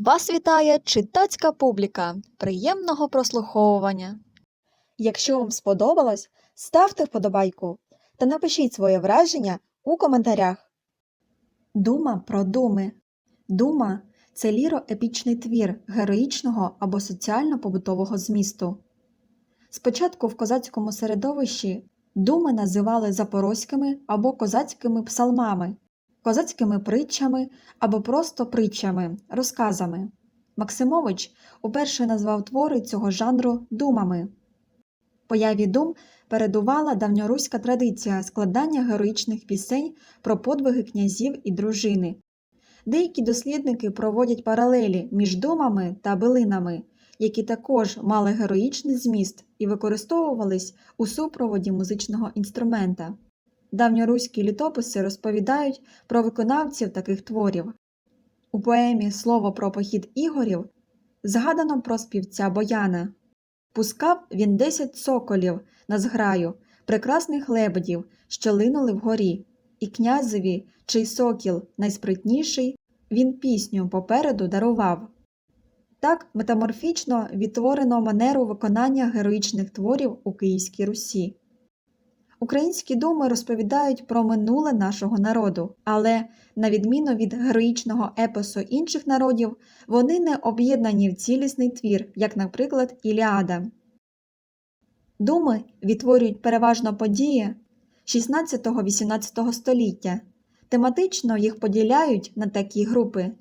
Вас вітає читацька публіка. Приємного прослуховування. Якщо вам сподобалось, ставте вподобайку та напишіть своє враження у коментарях. Дума про думи. Дума це ліроепічний твір героїчного або соціально-побутового змісту. Спочатку в козацькому середовищі думи називали запорозькими або козацькими псалмами, козацькими притчами або просто притчами, розказами. Максимович уперше назвав твори цього жанру думами. Появі дум передувала давньоруська традиція складання героїчних пісень про подвиги князів і дружини. Деякі дослідники проводять паралелі між думами та билинами, які також мали героїчний зміст і використовувались у супроводі музичного інструмента. Давньоруські літописи розповідають про виконавців таких творів. У поемі Слово про похід Ігорів згадано про співця Бояна. Пускав він десять соколів на зграю, прекрасних лебедів, що линули вгорі, і князеві, чий сокіл найспритніший, він пісню попереду дарував. Так метаморфічно відтворено манеру виконання героїчних творів у Київській Русі. Українські думи розповідають про минуле нашого народу, але, на відміну від героїчного епосу інших народів, вони не об'єднані в цілісний твір, як, наприклад, Іліада. Думи відтворюють переважно події 16-18 століття, тематично їх поділяють на такі групи.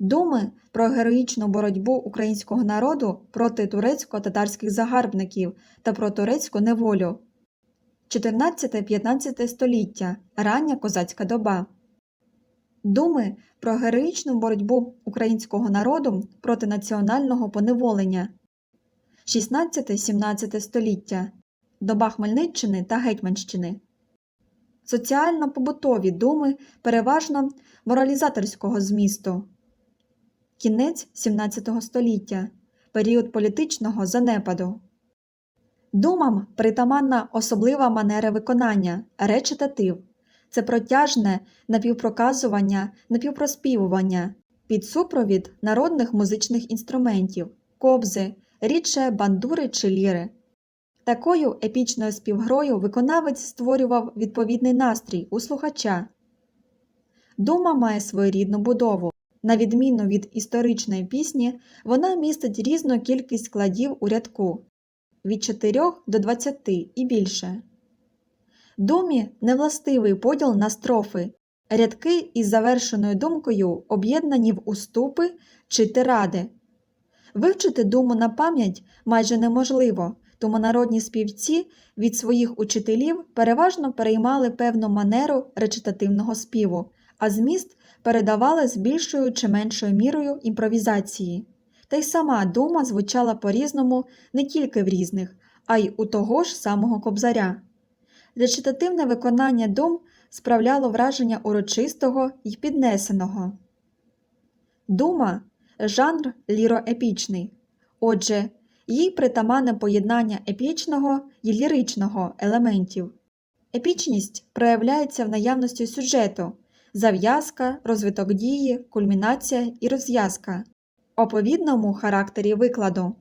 Думи про героїчну боротьбу українського народу проти турецько-татарських загарбників та про турецьку неволю. 14-15 століття рання козацька доба. Думи про героїчну боротьбу українського народу проти національного поневолення. 16-17 століття доба Хмельниччини та Гетьманщини. Соціально-побутові думи переважно моралізаторського змісту. Кінець 17 століття період політичного занепаду. Думам притаманна особлива манера виконання речитатив. Це протяжне напівпроказування, напівпроспівування під супровід народних музичних інструментів, кобзи, рідше бандури чи ліри. Такою епічною співгрою виконавець створював відповідний настрій у слухача. Дума має своєрідну будову. На відміну від історичної пісні, вона містить різну кількість складів у рядку від 4 до 20 і більше. Думі невластивий поділ на строфи, рядки із завершеною думкою об'єднані в уступи чи тиради. Вивчити думу на пам'ять майже неможливо, тому народні співці від своїх учителів переважно переймали певну манеру речитативного співу, а зміст передавали з більшою чи меншою мірою імпровізації. Та й сама дума звучала по-різному не тільки в різних, а й у того ж самого кобзаря. Речитативне виконання дум справляло враження урочистого й піднесеного. Дума жанр ліроепічний. Отже, їй притаманне поєднання епічного й ліричного елементів. Епічність проявляється в наявності сюжету, зав'язка, розвиток дії, кульмінація і розв'язка, оповідному характері викладу.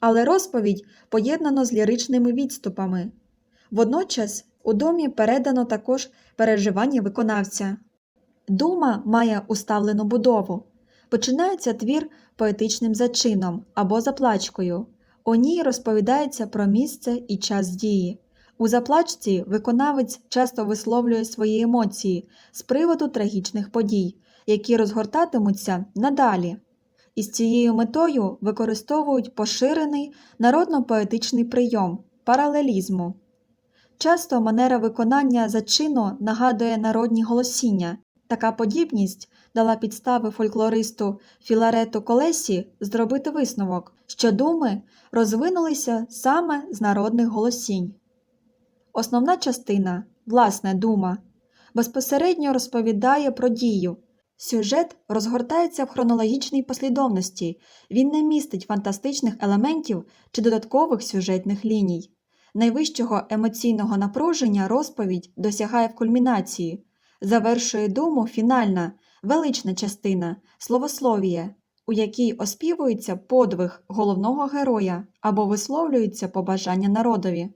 Але розповідь поєднано з ліричними відступами. Водночас у домі передано також переживання виконавця. Дума має уставлену будову. Починається твір поетичним зачином або заплачкою. У ній розповідається про місце і час дії. У заплачці виконавець часто висловлює свої емоції з приводу трагічних подій, які розгортатимуться надалі. І з цією метою використовують поширений народно-поетичний прийом паралелізму. Часто манера виконання зачину нагадує народні голосіння. Така подібність дала підстави фольклористу Філарету Колесі зробити висновок, що думи розвинулися саме з народних голосінь. Основна частина, власне дума, безпосередньо розповідає про дію. Сюжет розгортається в хронологічній послідовності, він не містить фантастичних елементів чи додаткових сюжетних ліній. Найвищого емоційного напруження розповідь досягає в кульмінації, завершує думу фінальна, велична частина, словословіє. у якій оспівується подвиг головного героя або висловлюється побажання народові.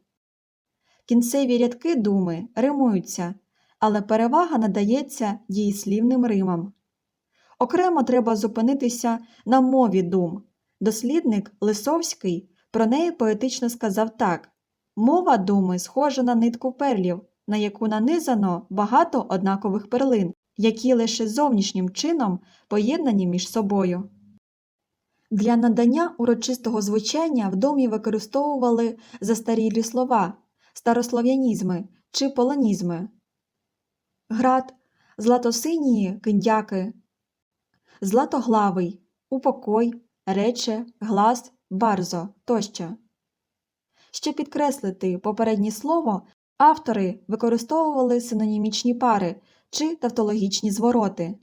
Кінцеві рядки думи римуються, але перевага надається дієслівним римам. Окремо треба зупинитися на мові дум. Дослідник Лисовський про неї поетично сказав так: мова думи схожа на нитку перлів, на яку нанизано багато однакових перлин, які лише зовнішнім чином поєднані між собою. Для надання урочистого звучання в домі використовували застарілі слова, старослов'янізми чи полонізми. Град, златосинії киндяки, златоглавий, упокой, рече, глас, барзо тощо. Щоб підкреслити попереднє слово, автори використовували синонімічні пари чи тавтологічні звороти.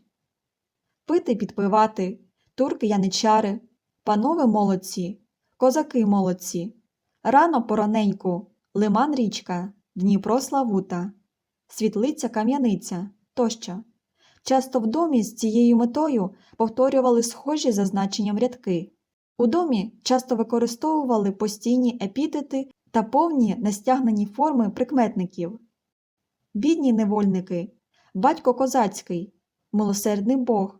Пити підпивати, турки яничари, панове молодці, козаки молодці, рано пораненьку, лиман річка, Дніпро Славута, світлиця кам'яниця тощо. Часто в домі з цією метою повторювали схожі за значенням рядки. У домі часто використовували постійні епітети та повні нестягнені форми прикметників. Бідні невольники, батько козацький, милосердний Бог,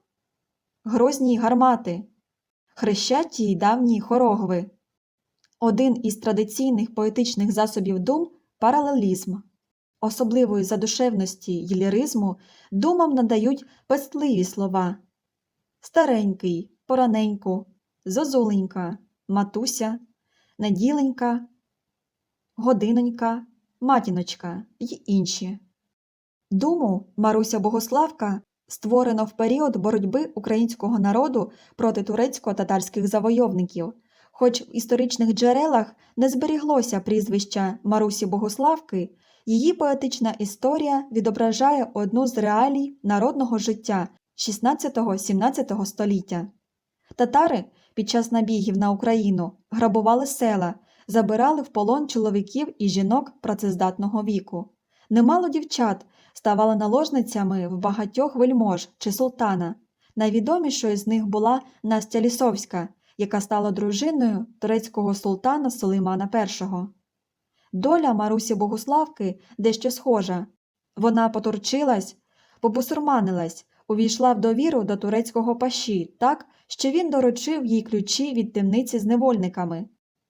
грозні гармати, хрещаті й давні хорогви. Один із традиційних поетичних засобів дум паралелізм. Особливої задушевності й ліризму думам надають пестливі слова старенький, пораненьку, зозуленька, матуся, неділенька, годинонька, матіночка й інші. Думу Маруся Богославка створено в період боротьби українського народу проти турецько-татарських завойовників, хоч в історичних джерелах не зберіглося прізвища Марусі Богославки, її поетична історія відображає одну з реалій народного життя 16-17 століття. Татари під час набігів на Україну грабували села, забирали в полон чоловіків і жінок працездатного віку. Немало дівчат ставали наложницями в багатьох вельмож чи султана. Найвідомішою з них була Настя Лісовська, яка стала дружиною турецького султана Сулеймана І. Доля Марусі Богуславки дещо схожа. Вона потурчилась, побусурманилась, увійшла в довіру до турецького паші так, що він доручив їй ключі від темниці з невольниками.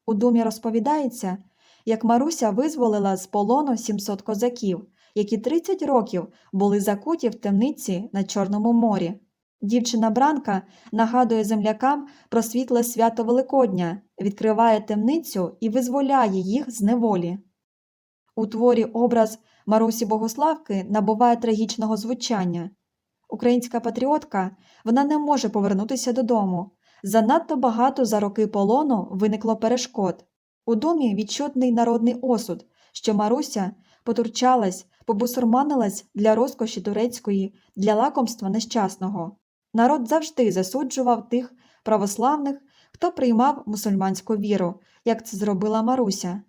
У думі розповідається, як Маруся визволила з полону 700 козаків, які 30 років були закуті в темниці на Чорному морі. Дівчина Бранка нагадує землякам про світле свято Великодня, відкриває темницю і визволяє їх з неволі. У творі образ Марусі Богославки набуває трагічного звучання. Українська патріотка вона не може повернутися додому. Занадто багато за роки полону виникло перешкод. У домі відчутний народний осуд, що Маруся потурчалась, побусурманилась для розкоші турецької, для лакомства нещасного. Народ завжди засуджував тих православних, хто приймав мусульманську віру, як це зробила Маруся.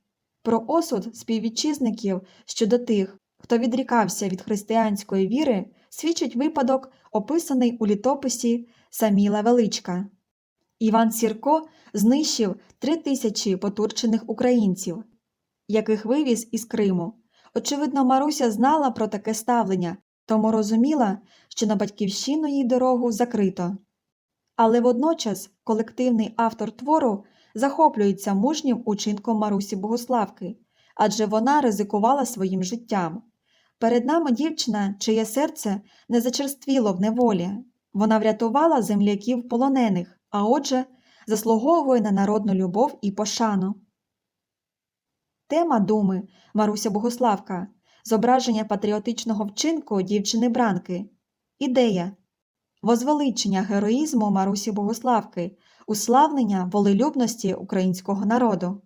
Про осуд співвітчизників щодо тих, хто відрікався від християнської віри, свідчить випадок, описаний у літописі Саміла Величка. Іван Сірко знищив три тисячі потурчених українців, яких вивіз із Криму. Очевидно, Маруся знала про таке ставлення, тому розуміла, що на батьківщину їй дорогу закрито. Але водночас колективний автор твору захоплюється мужнім учинком Марусі Богославки, адже вона ризикувала своїм життям. Перед нами дівчина, чиє серце не зачерствіло в неволі. Вона врятувала земляків полонених, а отже, заслуговує на народну любов і пошану. Тема думи Маруся Богославка зображення патріотичного вчинку дівчини Бранки. Ідея возвеличення героїзму Марусі Богославки, уславлення волелюбності українського народу.